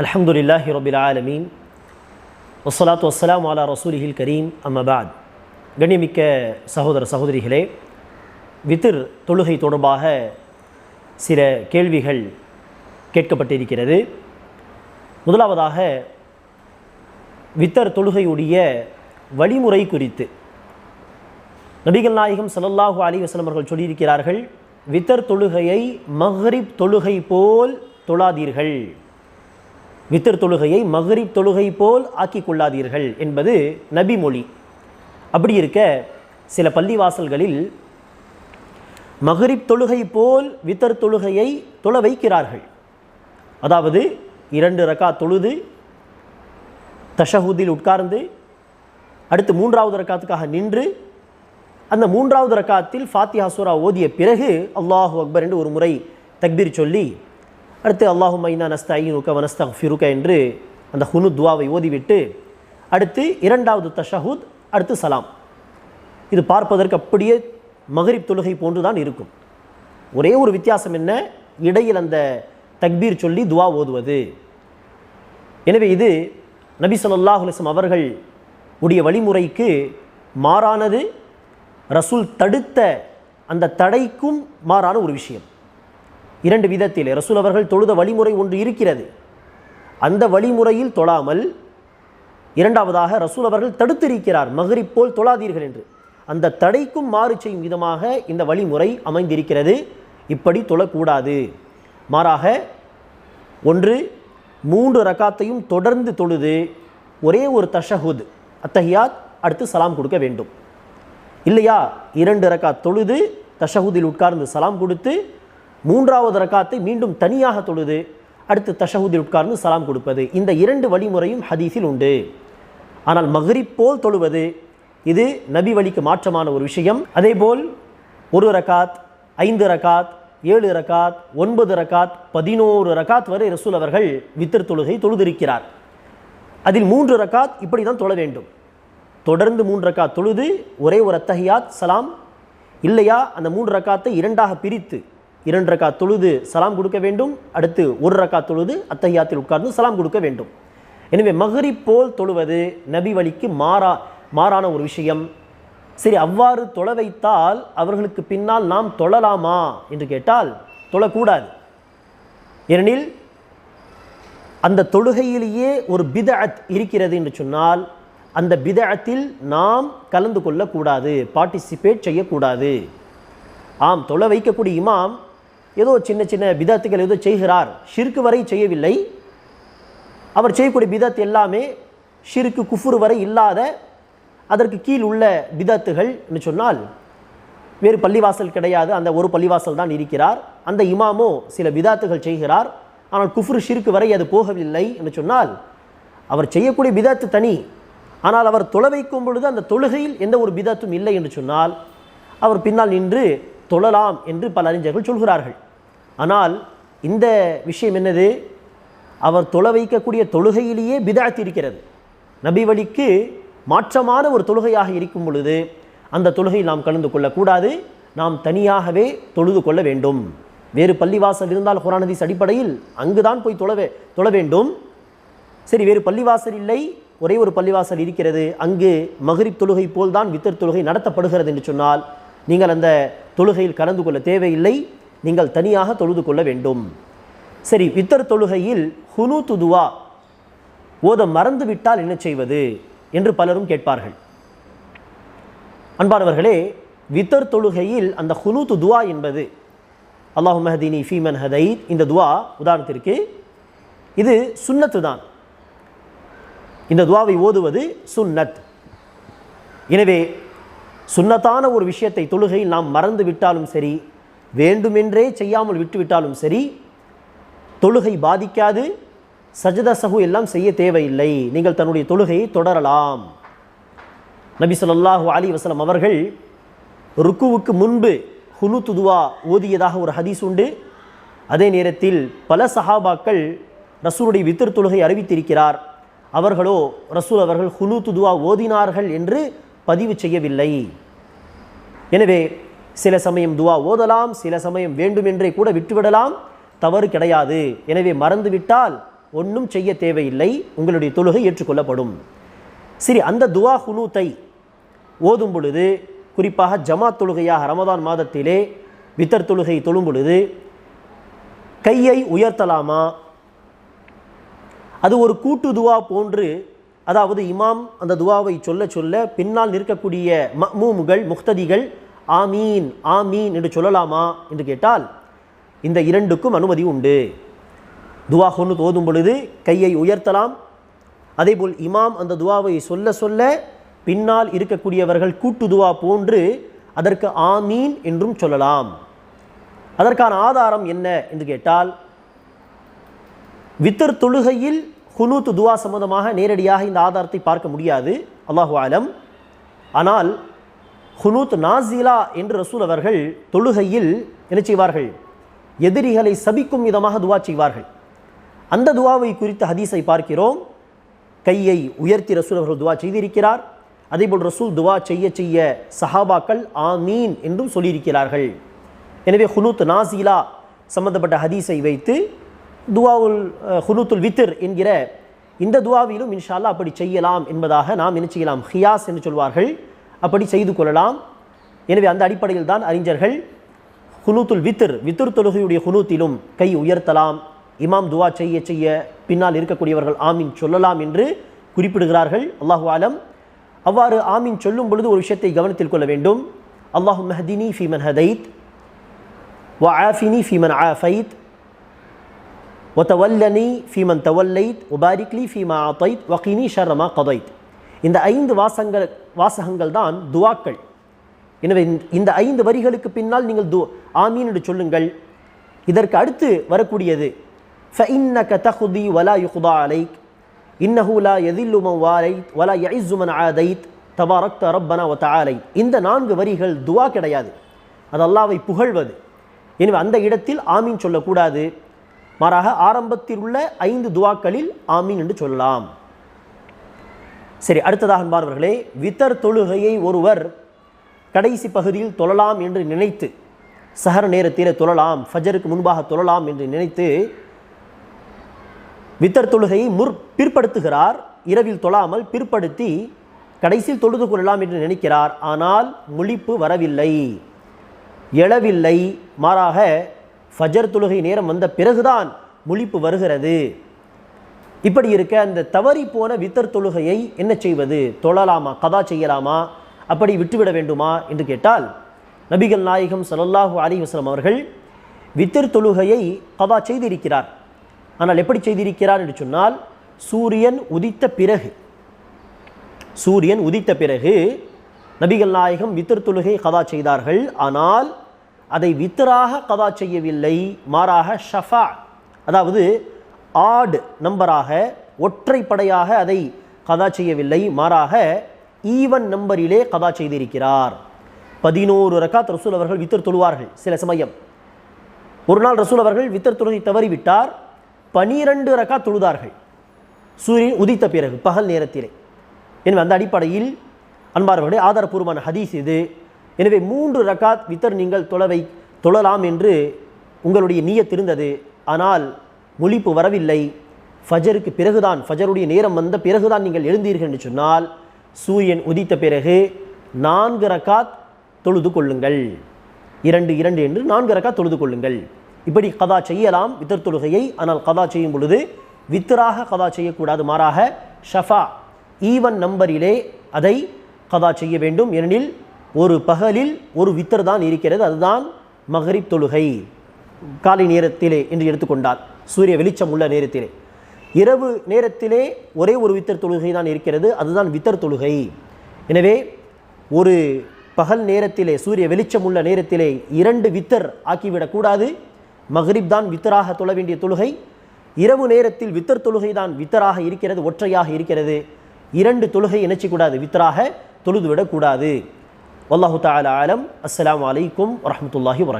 அலமதுல்லாஹி ரபில் ஆலமீன் வசலாத்து வசலாம் அலா ரசூலிஹில் கரீம் அம்மபாத் கண்ணியமிக்க சகோதர சகோதரிகளே வித்திர் தொழுகை தொடர்பாக சில கேள்விகள் கேட்கப்பட்டிருக்கிறது. முதலாவதாக வித்தர் தொழுகையுடைய வழிமுறை குறித்து. நபிகள் நாயகம் சல்லல்லாஹு அலி அவர்கள் சொல்லியிருக்கிறார்கள் வித்தர் தொழுகையை மஹரிப் தொழுகை போல் தொழாதீர்கள். வித்தர் தொழுகையை மஹ்ரிப் தொழுகை போல் ஆக்கிக் கொள்ளாதீர்கள் என்பது நபி மொழி. அப்படி இருக்க சில பள்ளிவாசல்களில் மகரிப் தொழுகை போல் வித்தர் தொழுகையை தொழ வைக்கிறார்கள். அதாவது இரண்டு ரக்கா தொழுது தஷஹூதில் உட்கார்ந்து அடுத்து மூன்றாவது ரக்காத்துக்காக நின்று அந்த மூன்றாவது ரக்காத்தில் ஃபாத்திஹா சூரா ஓதிய பிறகு அல்லாஹு அக்பர் என்று ஒரு முறை தக்பீர் சொல்லி அடுத்து அல்லாஹு மைனா நஸ்தாயினுக்க வனஸ்தக் ஃபிருக்க என்று அந்த ஹுனு துவாவை ஓதிவிட்டு அடுத்து இரண்டாவது தஷஹூத் அடுத்து சலாம். இது பார்ப்பதற்கு அப்படியே மகரிப் தொழுகை போன்று தான் இருக்கும். ஒரே ஒரு வித்தியாசம் என்ன? இடையில் அந்த தக்பீர் சொல்லி துவா ஓதுவது. எனவே இது நபி ஸல்லல்லாஹு அவர்கள் உடைய வழிமுறைக்கு மாறானது ரசூல் தடுத்த அந்த தடைக்கும் மாறான ஒரு விஷயம். இரண்டு விதத்தில். ரசூல் அவர்கள் தொழுத வழிமுறை ஒன்று இருக்கிறது. அந்த வழிமுறையில் தொழாமல் இரண்டாவதாக ரசூல் அவர்கள் தடுத்திருக்கிறார். மகரிப் போல் தொழாதீர்கள் என்று. அந்த தடைக்கும் மாறு செய்யும் விதமாக இந்த வழிமுறை அமைந்திருக்கிறது. இப்படி தொழக்கூடாது. மாறாக ஒன்று மூன்று ரக்காத்தையும் தொடர்ந்து தொழுது ஒரே ஒரு தஷஹுத் அத்தஹியாத் அடுத்து சலாம் கொடுக்க வேண்டும். இல்லையா? இரண்டு ரக்கா தொழுது தஷஹுதில் உட்கார்ந்து சலாம் கொடுத்து மூன்றாவது ரக்காத்தை மீண்டும் தனியாக தொழுது அடுத்து தஷஹுதில் உட்கார்ந்து சலாம் கொடுப்பது. இந்த இரண்டு வழிமுறையும் ஹதீஸில் உண்டு. ஆனால் மஹ்ரிப் போல் தொழுவது இது நபி வழிக்கு மாற்றமான ஒரு விஷயம். அதேபோல் ஒரு ரக்காத் ஐந்து ரக்காத் ஏழு ரக்காத் ஒன்பது ரக்காத் பதினோரு ரக்காத் வரை ரசூல் அவர்கள் வித்திர் தொழுகை தொழுதிருக்கிறார். அதில் மூன்று ரக்காத் இப்படி தான் தொழ வேண்டும். தொடர்ந்து மூன்று ரக்காத் தொழுது ஒரே ஒரு அத்தகையாத் சலாம் இல்லையா? அந்த மூன்று ரக்காத்தை இரண்டாக பிரித்து இரண்டு ரக்கா தொழுது சலாம் கொடுக்க வேண்டும். அடுத்து ஒரு ரக்கா தொழுது அத்தஹியாத்தில் உட்கார்ந்து சலாம் கொடுக்க வேண்டும். எனவே மகரி போல் தொழுவது நபி வழிக்கு மாறா மாறான ஒரு விஷயம். சரி அவ்வாறு தொலை வைத்தால் அவர்களுக்கு பின்னால் நாம் தொழலாமா என்று கேட்டால் தொழக்கூடாது. ஏனெனில் அந்த தொழுகையிலேயே ஒரு பிதஅத் இருக்கிறது என்று சொன்னால் அந்த பிதஅத்தில் நாம் கலந்து கொள்ளக்கூடாது பார்ட்டிசிபேட் செய்யக்கூடாது. ஆம் தொலை வைக்கக்கூடிய இமாம் ஏதோ சின்ன சின்ன பிதத்துகள் ஏதோ செய்கிறார். ஷிற்கு வரை செய்யவில்லை. அவர் செய்யக்கூடிய பிதத் எல்லாமே ஷிற்கு குஃபுரு வரை இல்லாத அதற்கு கீழ் உள்ள பிதத்துகள் என்று சொன்னால் வேறு பள்ளிவாசல் கிடையாது. அந்த ஒரு பள்ளிவாசல் தான் இருக்கிறார். அந்த இமாமோ சில விதாத்துகள் செய்கிறார். ஆனால் குஃப்ரு ஷிற்கு வரை அது போகவில்லை என்று சொன்னால் அவர் செய்யக்கூடிய விதாத்து தனி. ஆனால் அவர் தொலை வைக்கும் பொழுது அந்த தொழுகையில் எந்த ஒரு விதத்தும் இல்லை என்று சொன்னால் அவர் பின்னால் நின்று தொழலாம் என்று பல அறிஞர்கள் சொல்கிறார்கள். ஆனால் இந்த விஷயம் என்னது? அவர் தொழ வைக்கக்கூடிய தொழுகையிலேயே பிதாத்து இருக்கிறது. நபி வழிக்கு மாற்றமான ஒரு தொழுகையாக இருக்கும் பொழுது அந்த தொழுகையில் நாம் கலந்து கொள்ளக்கூடாது. நாம் தனியாகவே தொழுது கொள்ள வேண்டும். வேறு பள்ளிவாசல் இருந்தால் குரான் அடிப்படையில் அடிப்படையில் அங்குதான் போய் தொழவே தொழ வேண்டும். சரி வேறு பள்ளிவாசல் இல்லை. ஒரே ஒரு பள்ளிவாசல் இருக்கிறது. அங்கு மகரிப் தொழுகை போல்தான் வித்தர் தொழுகை நடத்தப்படுகிறது என்று சொன்னால் நீங்கள் அந்த தொழுகையில் கலந்து கொள்ள தேவையில்லை. நீங்கள் தனியாக தொழுது கொள்ள வேண்டும். சரி வித்தர் தொழுகையில் ஹுனு துதுவா ஓத மறந்து விட்டால் என்ன செய்வது என்று பலரும் கேட்பார்கள். அன்பானவர்களே வித்தர் தொழுகையில் அந்த ஹுனூத்து துவா என்பது அல்லாஹு மஹதீனி ஃபீமன் ஹதைத் இந்த துவா உதாரணத்திற்கு இது சுன்னத்து தான். இந்த துவாவை ஓதுவது சுன்னத். எனவே சுன்னத்தான ஒரு விஷயத்தை தொழுகையில் நாம் மறந்து விட்டாலும் சரி வேண்டுமென்றே செய்யாமல் விட்டுவிட்டாலும் சரி தொழுகை பாதிக்காது சஜத சகு எல்லாம் செய்ய தேவையில்லை. நீங்கள் தன்னுடைய தொழுகையை தொடரலாம். நபி சொல்லாஹு அலி வசலம் அவர்கள் ருக்குவுக்கு முன்பு ஹுனு துதுவா ஓதியதாக ஒரு ஹதீஸ் உண்டு. அதே நேரத்தில் பல சஹாபாக்கள் ரசூலுடைய வித்திர் தொழுகை அறிவித்திருக்கிறார். அவர்களோ ரசூல் அவர்கள் ஹுனு துதுவா ஓதினார்கள் என்று பதிவு செய்யவில்லை. எனவே சில சமயம் துவா ஓதலாம் சில சமயம் வேண்டுமென்றே கூட விட்டுவிடலாம் தவறு கிடையாது. எனவே மறந்துவிட்டால் ஒன்றும் செய்ய தேவையில்லை உங்களுடைய தொழுகை ஏற்றுக்கொள்ளப்படும். சரி அந்த துவா ஹுனூத்தை ஓதும் பொழுது குறிப்பாக ஜமாத் தொழுகையாக ரமதான் மாதத்திலே வித்தர் தொழுகை தொழும் பொழுது கையை உயர்த்தலாமா? அது ஒரு கூட்டு துவா போன்று அதாவது இமாம் அந்த துவாவை சொல்ல சொல்ல பின்னால் நிற்கக்கூடிய மமூமுகள் முக்ததிகள் ஆமீன் ஆமீன் என்று சொல்லலாமா என்று கேட்டால் இந்த இரண்டுக்கும் அனுமதி உண்டு. துவா கொண்டு தோதும் பொழுது கையை உயர்த்தலாம். அதேபோல் இமாம் அந்த துவாவை சொல்ல சொல்ல பின்னால் இருக்கக்கூடியவர்கள் கூட்டு துவா போன்று அதற்கு ஆமீன் என்றும் சொல்லலாம். அதற்கான ஆதாரம் என்ன என்று கேட்டால் வித்தர் தொழுகையில் ஹுனூத் துவா சம்பந்தமாக நேரடியாக இந்த ஆதாரத்தை பார்க்க முடியாது. அல்லாஹு ஆலம் ஆனால் ஹுனூத் நாசிலா என்று ரசூல் அவர்கள் தொழுகையில் என்ன செய்வார்கள்? எதிரிகளை சபிக்கும் விதமாக துவா செய்வார்கள். அந்த துவாவை குறித்த ஹதீஸை பார்க்கிறோம். கையை உயர்த்தி ரசூல் அவர்கள் துவா செய்திருக்கிறார். அதேபோல் ரசூல் துவா செய்ய செய்ய சஹாபாக்கள் ஆமீன் என்றும் சொல்லியிருக்கிறார்கள். எனவே ஹுனூத் நாசிலா சம்பந்தப்பட்ட ஹதீஸை வைத்து துவாவுல் ஹுனூத்துல் வித்திர் என்கிற இந்த துவாவிலும் இன்ஷால்லா அப்படி செய்யலாம் என்பதாக நாம் என்ன செய்யலாம்? ஹியாஸ் என்று சொல்வார்கள். அப்படி செய்து கொள்ளலாம். எனவே அந்த அடிப்படையில் தான் அறிஞர்கள் ஹுனூத்துல் வித்திர் வித்திர் தொழுகையுடைய ஹுனூத்திலும் கை உயர்த்தலாம். இமாம் துவா செய்ய செய்ய பின்னால் இருக்கக்கூடியவர்கள் ஆமீன் சொல்லலாம் என்று குறிப்பிடுகிறார்கள். அல்லாஹு ஆலம். அவ்வாறு ஆமீன் சொல்லும் பொழுது ஒரு விஷயத்தை கவனத்தில் கொள்ள வேண்டும். அல்லாஹு மெஹதினி ஃபீமன் ஹதைத் வ ஆஃபினி ஃபீமன் ஆஃபைத் ஒத்தவல்லனி ஃபீமன் தவல்லைத் உபாரிக்லி ஃபீமா ஆத்தைத் வக்கீனி ஷர்ரமா கதைத் இந்த ஐந்து வாசங்கள் வாசகங்கள் தான் துவாக்கள். எனவே இந்த ஐந்து வரிகளுக்கு பின்னால் நீங்கள் து ஆமீன் என்று சொல்லுங்கள். இதற்கு அடுத்து வரக்கூடியது ஃபஇன்னக தஹுதி வலா யுஹுதா அலைக் இன்னஹு லா எதில்லுமன் வாரைத் வலா யைசுமன் ஆதைத் தபாரக் தரப்பனா ஒத்த ஆலை இந்த நான்கு வரிகள் துவா கிடையாது. அது அல்லாவை புகழ்வது. எனவே அந்த இடத்தில் ஆமீன் சொல்லக்கூடாது. மாறாக ஆரம்பத்தில் உள்ள ஐந்து துவாக்களில் ஆமீன் என்று சொல்லலாம். சரி அடுத்ததாக அன்பார்வர்களே வித்தர் தொழுகையை ஒருவர் கடைசி பகுதியில் தொழலாம் என்று நினைத்து சஹர நேரத்தில் தொழலாம் ஃபஜருக்கு முன்பாக தொழலாம் என்று நினைத்து வித்தர் தொழுகையை முற் பிற்படுத்துகிறார் இரவில் தொழாமல் பிற்படுத்தி கடைசியில் தொழுது கொள்ளலாம் என்று நினைக்கிறார். ஆனால் முழிப்பு வரவில்லை எழவில்லை. மாறாக ஃபஜர் தொழுகை நேரம் வந்த பிறகுதான் முழிப்பு வருகிறது. இப்படி இருக்க அந்த தவறி போன வித்தர் தொழுகையை என்ன செய்வது? தொழலாமா? கதா செய்யலாமா? அப்படி விட்டுவிட வேண்டுமா? என்று கேட்டால் நபிகள் நாயகம் ஸல்லல்லாஹு அலைஹி அவர்கள் வித்தர் தொழுகையை கதா செய்திருக்கிறார். ஆனால் எப்படி செய்திருக்கிறார் என்று சொன்னால் சூரியன் உதித்த பிறகு சூரியன் உதித்த பிறகு நபிகள் நாயகம் வித்தர் தொழுகை கதா செய்தார்கள். ஆனால் அதை வித்தராக கதா செய்யவில்லை மாறாக ஷஃபா அதாவது ஆடு நம்பராக ஒற்றைப்படையாக அதை கதா செய்யவில்லை மாறாக ஈவன் நம்பரிலே கதா செய்திருக்கிறார். பதினோரு ரக்காத் ரசூல் அவர்கள் வித்தர் தொழுவார்கள் சில சமயம். ஒரு நாள் ரசூல் அவர்கள் வித்தர் தொழுகை தவறிவிட்டார் பனிரெண்டு ரக்கா தொழுதார்கள். சூரியன் உதித்த பிறகு பகல் நேரத்திலே. எனவே அந்த அடிப்படையில் அன்பார்களே ஆதாரபூர்வமான ஹதீஸ் இது. எனவே மூன்று ரக்காத் வித்தர் நீங்கள் தொழவை தொழலாம் என்று உங்களுடைய நீயத் இருந்தது. ஆனால் முழிப்பு வரவில்லை. ஃபஜருக்கு பிறகுதான் ஃபஜருடைய நேரம் வந்த பிறகுதான் நீங்கள் எழுந்தீர்கள் என்று சொன்னால் சூரியன் உதித்த பிறகு நான்கு ரக்காத் தொழுது கொள்ளுங்கள். இரண்டு இரண்டு என்று நான்கு ரக்காத் தொழுது கொள்ளுங்கள். இப்படி கதா செய்யலாம் வித்தர் தொழுகையை. ஆனால் கதா செய்யும் பொழுது வித்தராக கதா செய்யக்கூடாது மாறாக ஷஃபா ஈவன் நம்பரிலே அதை கதா செய்ய வேண்டும். ஏனெனில் ஒரு பகலில் ஒரு வித்தர் தான் இருக்கிறது அதுதான் மகரிப் தொழுகை. காலை நேரத்திலே என்று எடுத்துக்கொண்டால் சூரிய வெளிச்சம் உள்ள நேரத்திலே. இரவு நேரத்திலே ஒரே ஒரு வித்தர் தொழுகை தான் இருக்கிறது அதுதான் வித்தர் தொழுகை. எனவே ஒரு பகல் நேரத்திலே சூரிய வெளிச்சம் உள்ள நேரத்திலே இரண்டு வித்தர் ஆக்கிவிடக்கூடாது மகரிப் தான் வித்தராக தொழ வேண்டிய தொழுகை. இரவு நேரத்தில் வித்தர் தொழுகை தான் வித்தராக இருக்கிறது ஒற்றையாக இருக்கிறது. இரண்டு தொழுகை இணைச்சிக்கூடாது வித்தராக والله تعالى أعلم. السلام عليكم ورحمة الله وبركاته.